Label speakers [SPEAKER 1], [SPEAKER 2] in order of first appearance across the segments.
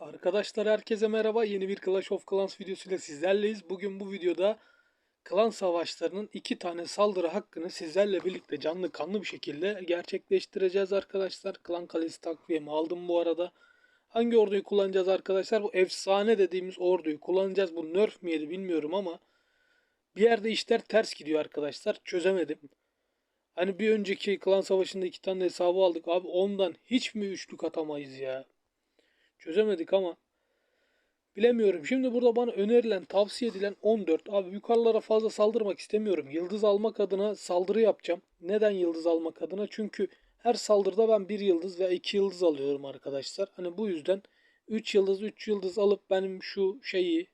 [SPEAKER 1] Arkadaşlar herkese merhaba. Yeni bir Clash of Clans videosuyla sizlerleyiz. Bugün bu videoda klan savaşlarının iki tane saldırı hakkını sizlerle birlikte canlı kanlı bir şekilde gerçekleştireceğiz arkadaşlar. Klan kalesi takviyemi aldım bu arada. Hangi orduyu kullanacağız arkadaşlar? Bu efsane dediğimiz orduyu kullanacağız. Bu nerf mi yedi bilmiyorum ama bir yerde işler ters gidiyor arkadaşlar. Çözemedim. Hani bir önceki klan savaşında iki tane hesabı aldık. Abi ondan hiç mi üçlük atamayız ya? Çözemedik ama bilemiyorum. Şimdi burada bana önerilen, tavsiye edilen 14. Abi yukarılara fazla saldırmak istemiyorum. Yıldız almak adına saldırı yapacağım. Neden yıldız almak adına? Çünkü her saldırıda ben bir yıldız veya iki yıldız alıyorum arkadaşlar. Hani bu yüzden 3 yıldız 3 yıldız alıp benim şu şeyi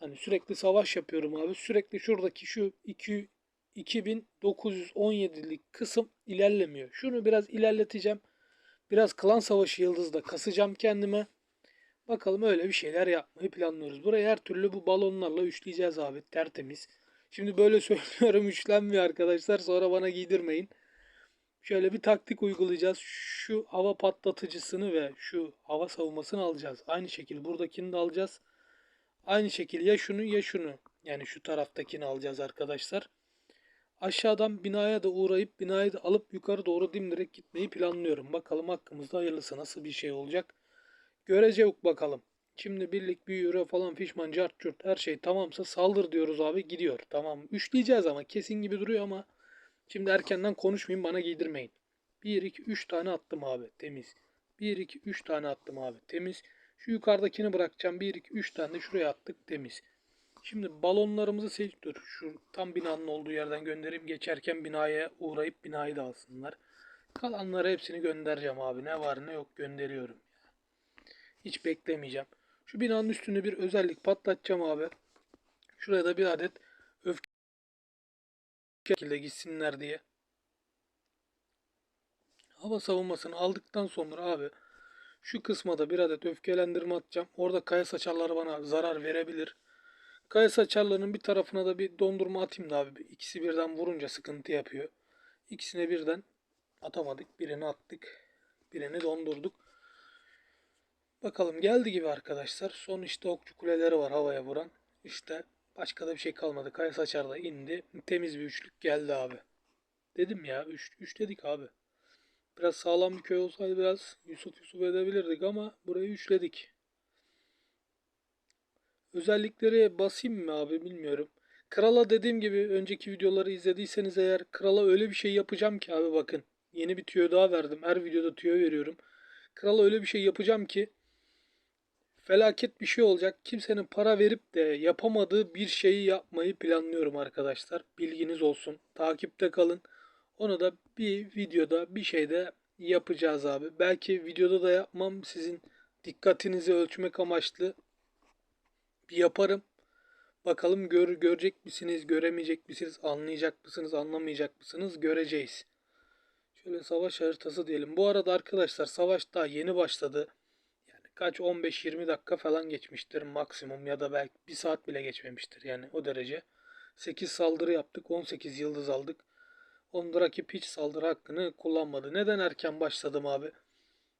[SPEAKER 1] hani sürekli savaş yapıyorum abi. Sürekli şuradaki şu 2 2917'lik kısım ilerlemiyor. Şunu biraz ilerleteceğim. Biraz klan savaşı yıldızda kasacağım kendime. Bakalım öyle bir şeyler yapmayı planlıyoruz. Burayı her türlü bu balonlarla üçleyeceğiz abi. Tertemiz. Şimdi böyle söylüyorum üçlenmiyor arkadaşlar. Sonra bana giydirmeyin. Şöyle bir taktik uygulayacağız. Şu hava patlatıcısını ve şu hava savunmasını alacağız. Aynı şekilde buradakini de alacağız. Aynı şekilde ya şunu ya şunu. Yani şu taraftakini alacağız arkadaşlar. Aşağıdan binaya da uğrayıp binayı da alıp yukarı doğru dimdirek gitmeyi planlıyorum. Bakalım hakkımızda hayırlısı nasıl bir şey olacak. Göreceğiz bakalım. Şimdi birlik büyüyor falan fişman cart curt her şey tamamsa saldır diyoruz abi gidiyor. Tamam üçleyeceğiz ama kesin gibi duruyor ama şimdi erkenden konuşmayayım bana giydirmeyin. 1 2 3 tane attım abi temiz. 1 2 3 tane attım abi temiz. Şu yukarıdakini bırakacağım. 1 2 3 tane de şuraya attık temiz. Şimdi balonlarımızı seç dur. Şu tam binanın olduğu yerden göndereyim. Geçerken binaya uğrayıp binayı da alsınlar. Kalanları hepsini göndereceğim abi. Ne var ne yok gönderiyorum. Hiç beklemeyeceğim. Şu binanın üstüne bir özellik patlatacağım abi. Şuraya da bir adet öfke şekilde gitsinler diye. Hava savunmasını aldıktan sonra abi şu kısma da bir adet öfkelendirme atacağım. Orada kaya saçarları bana zarar verebilir. Kaya saçarlarının bir tarafına da bir dondurma atayım da abi. İkisi birden vurunca sıkıntı yapıyor. İkisine birden atamadık. Birini attık. Birini dondurduk. Bakalım geldi gibi arkadaşlar. Son işte okçu kuleleri var havaya vuran. İşte başka da bir şey kalmadı. Kaya saçar da indi. Temiz bir üçlük geldi abi. Dedim ya 3 3 dedik abi. Biraz sağlam bir köy olsaydı biraz Yusuf Yusuf edebilirdik ama burayı üçledik. Özellikleri basayım mı abi bilmiyorum. Krala dediğim gibi önceki videoları izlediyseniz eğer krala öyle bir şey yapacağım ki abi bakın. Yeni bir tüyo daha verdim. Her videoda tüyo veriyorum. Krala öyle bir şey yapacağım ki felaket bir şey olacak. Kimsenin para verip de yapamadığı bir şeyi yapmayı planlıyorum arkadaşlar. Bilginiz olsun. Takipte kalın. Onu da bir videoda bir şeyde yapacağız abi. Belki videoda da yapmam sizin dikkatinizi ölçmek amaçlı yaparım. Bakalım gör, görecek misiniz, göremeyecek misiniz, anlayacak mısınız, anlamayacak mısınız göreceğiz. Şöyle savaş haritası diyelim. Bu arada arkadaşlar savaş daha yeni başladı. Yani kaç 15-20 dakika falan geçmiştir maksimum ya da belki bir saat bile geçmemiştir yani o derece. 8 saldırı yaptık, 18 yıldız aldık. Onda rakip hiç saldırı hakkını kullanmadı. Neden erken başladım abi?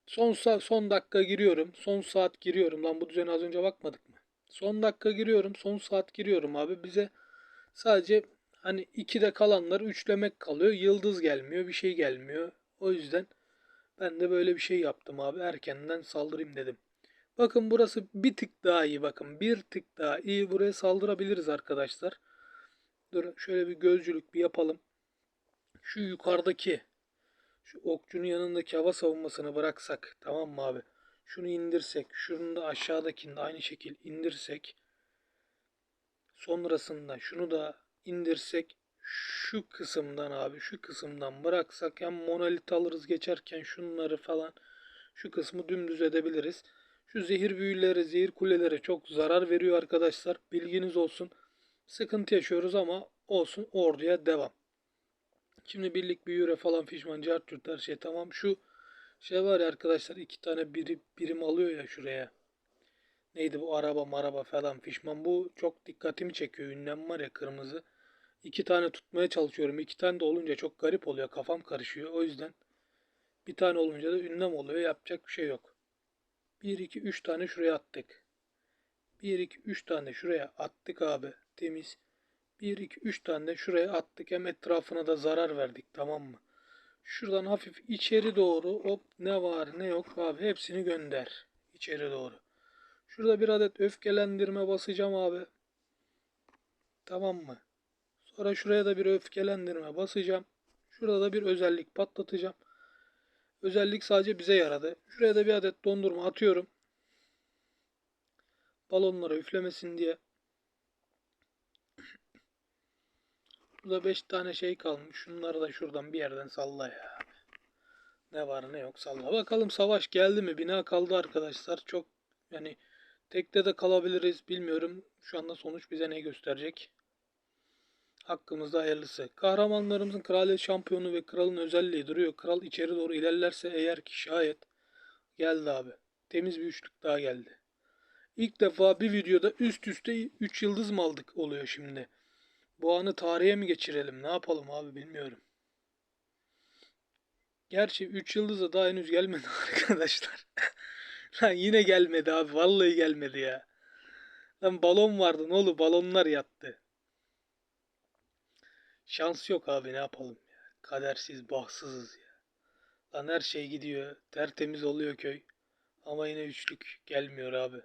[SPEAKER 1] Son son dakika giriyorum. Son saat giriyorum. Lan bu düzene az önce bakmadık? Son dakika giriyorum. Son saat giriyorum abi. Bize sadece hani 2'de kalanları üçlemek kalıyor. Yıldız gelmiyor. Bir şey gelmiyor. O yüzden ben de böyle bir şey yaptım abi. Erkenden saldırayım dedim. Bakın burası bir tık daha iyi. Bakın bir tık daha iyi. Buraya saldırabiliriz arkadaşlar. Dur şöyle bir gözcülük bir yapalım. Şu yukarıdaki şu okçunun yanındaki hava savunmasını bıraksak tamam mı abi? Şunu indirsek, şunu da aşağıdakini de aynı şekil indirsek. Sonrasında şunu da indirsek şu kısımdan abi şu kısımdan bıraksak hem monolit alırız geçerken şunları falan şu kısmı dümdüz edebiliriz. Şu zehir büyüleri, zehir kuleleri çok zarar veriyor arkadaşlar. Bilginiz olsun. Sıkıntı yaşıyoruz ama olsun orduya devam. Şimdi birlik büyüre falan fişman cart her şey tamam. Şu şey var ya arkadaşlar iki tane birim, birim alıyor ya şuraya. Neydi bu araba maraba falan fişman. Bu çok dikkatimi çekiyor. Ünlem var ya kırmızı. İki tane tutmaya çalışıyorum. İki tane de olunca çok garip oluyor. Kafam karışıyor. O yüzden bir tane olunca da ünlem oluyor. Yapacak bir şey yok. 1 2 3 tane şuraya attık. 1 2 3 tane şuraya attık abi. Temiz. 1 2 3 tane şuraya attık. Hem etrafına da zarar verdik tamam mı? Şuradan hafif içeri doğru hop ne var ne yok abi hepsini gönder. içeri doğru. Şurada bir adet öfkelendirme basacağım abi. Tamam mı? Sonra şuraya da bir öfkelendirme basacağım. Şurada da bir özellik patlatacağım. Özellik sadece bize yaradı. Şuraya da bir adet dondurma atıyorum. Balonlara üflemesin diye. Burada 5 tane şey kalmış. Şunları da şuradan bir yerden salla ya. Ne var ne yok salla. Bakalım savaş geldi mi? Bina kaldı arkadaşlar. Çok yani tekte de kalabiliriz. Bilmiyorum. Şu anda sonuç bize ne gösterecek. Hakkımızda hayırlısı. Kahramanlarımızın kraliyet şampiyonu ve kralın özelliği duruyor. Kral içeri doğru ilerlerse eğer ki şayet geldi abi. Temiz bir üçlük daha geldi. İlk defa bir videoda üst üste 3 yıldız mı aldık oluyor şimdi. Bu anı tarihe mi geçirelim? Ne yapalım abi bilmiyorum. Gerçi 3 yıldız da daha henüz gelmedi arkadaşlar. Lan yine gelmedi abi. Vallahi gelmedi ya. Lan balon vardı ne olur balonlar yattı. Şans yok abi ne yapalım ya. Kadersiz bahtsızız ya. Lan her şey gidiyor. Tertemiz oluyor köy. Ama yine üçlük gelmiyor abi.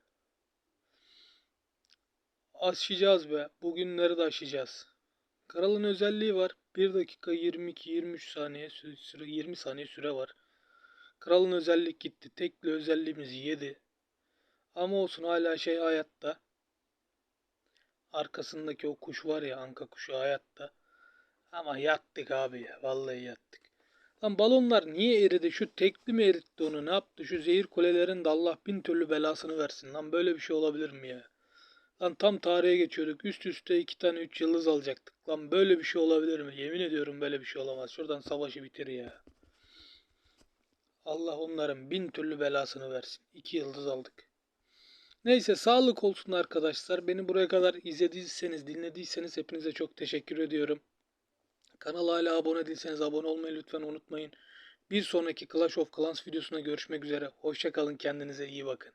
[SPEAKER 1] Aşacağız be. Bugünleri de aşacağız. Kralın özelliği var. 1 dakika 22-23 saniye sü- süre 20 saniye süre var. Kralın özellik gitti. Tekli özelliğimizi yedi. Ama olsun hala şey hayatta. Arkasındaki o kuş var ya anka kuşu hayatta. Ama yattık abi ya. Vallahi yattık. Lan balonlar niye eridi? Şu tekli mi eritti onu? Ne yaptı? Şu zehir kulelerin de Allah bin türlü belasını versin. Lan böyle bir şey olabilir mi ya? Lan tam tarihe geçiyorduk. Üst üste iki tane üç yıldız alacaktık. Lan böyle bir şey olabilir mi? Yemin ediyorum böyle bir şey olamaz. Şuradan savaşı bitir ya. Allah onların bin türlü belasını versin. İki yıldız aldık. Neyse sağlık olsun arkadaşlar. Beni buraya kadar izlediyseniz, dinlediyseniz hepinize çok teşekkür ediyorum. Kanala hala abone değilseniz abone olmayı lütfen unutmayın. Bir sonraki Clash of Clans videosuna görüşmek üzere. Hoşçakalın kendinize iyi bakın.